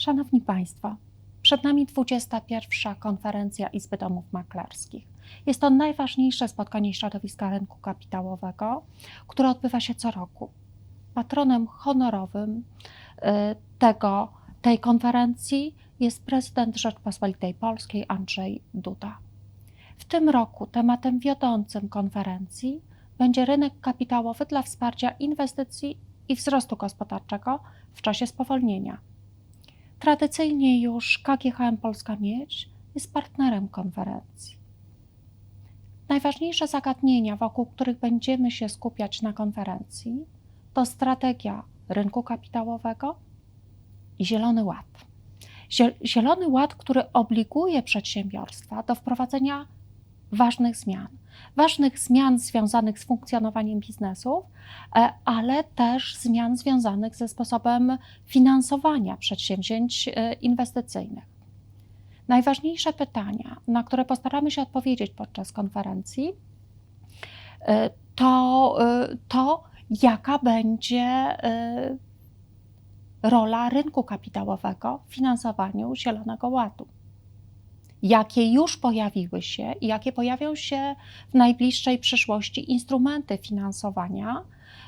Szanowni Państwo, przed nami 21. konferencja Izby Domów Maklerskich. Jest to najważniejsze spotkanie środowiska rynku kapitałowego, które odbywa się co roku. Patronem honorowym y, tego, tej konferencji jest prezydent Rzeczpospolitej Polskiej Andrzej Duda. W tym roku tematem wiodącym konferencji będzie rynek kapitałowy dla wsparcia inwestycji i wzrostu gospodarczego w czasie spowolnienia. Tradycyjnie już KGHM Polska Miedź jest partnerem konferencji. Najważniejsze zagadnienia, wokół których będziemy się skupiać na konferencji, to strategia rynku kapitałowego i Zielony Ład. Zielony Ład, który obliguje przedsiębiorstwa do wprowadzenia ważnych zmian. Ważnych zmian związanych z funkcjonowaniem biznesów, e, ale też zmian związanych ze sposobem finansowania przedsięwzięć e, inwestycyjnych. Najważniejsze pytania, na które postaramy się odpowiedzieć podczas konferencji, e, to, to jaka będzie rola rynku kapitałowego w finansowaniu Zielonego Ładu jakie już pojawiły się i jakie pojawią się w najbliższej przyszłości instrumenty finansowania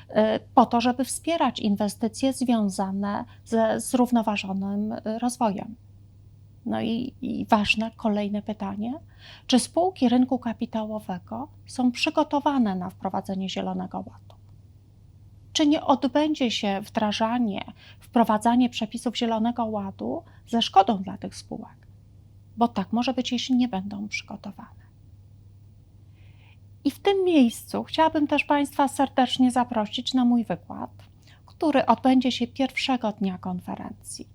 y, po to, żeby wspierać inwestycje związane ze zrównoważonym y, rozwojem. No i, i, ważne kolejne pytanie: czy spółki rynku kapitałowego są przygotowane na wprowadzenie Zielonego Ładu? Czy nie odbędzie się wdrażanie, wprowadzanie przepisów Zielonego Ładu ze szkodą dla tych spółek? Bo tak może być, jeśli nie będą przygotowane. I w tym miejscu chciałabym też Państwa serdecznie zaprosić na mój wykład, który odbędzie się pierwszego dnia konferencji.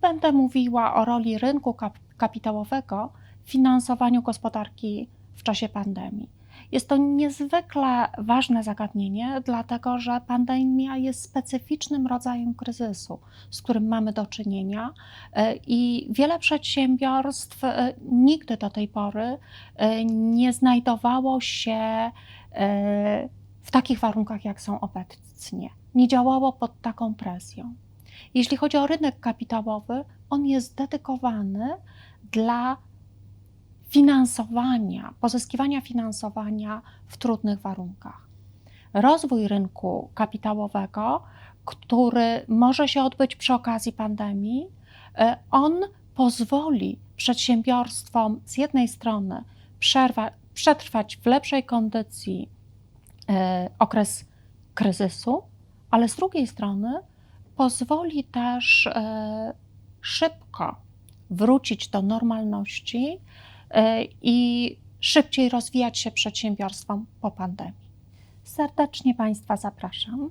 Będę mówiła o roli rynku kapitałowego w finansowaniu gospodarki w czasie pandemii. Jest to niezwykle ważne zagadnienie, dlatego że pandemia jest specyficznym rodzajem kryzysu, z którym mamy do czynienia e, i wiele przedsiębiorstw e, nigdy do tej pory e, nie znajdowało się w takich warunkach, jak są obecnie. Nie działało pod taką presją. Jeśli chodzi o rynek kapitałowy, on jest dedykowany dla finansowania, pozyskiwania finansowania w trudnych warunkach. Rozwój rynku kapitałowego, który może się odbyć przy okazji pandemii, e, on pozwoli przedsiębiorstwom z jednej strony przerwa, przetrwać w lepszej kondycji e, okres kryzysu, ale z drugiej strony pozwoli też e, szybko wrócić do normalności i szybciej rozwijać się przedsiębiorstwom po pandemii. Serdecznie Państwa zapraszam.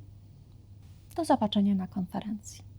Do zobaczenia na konferencji.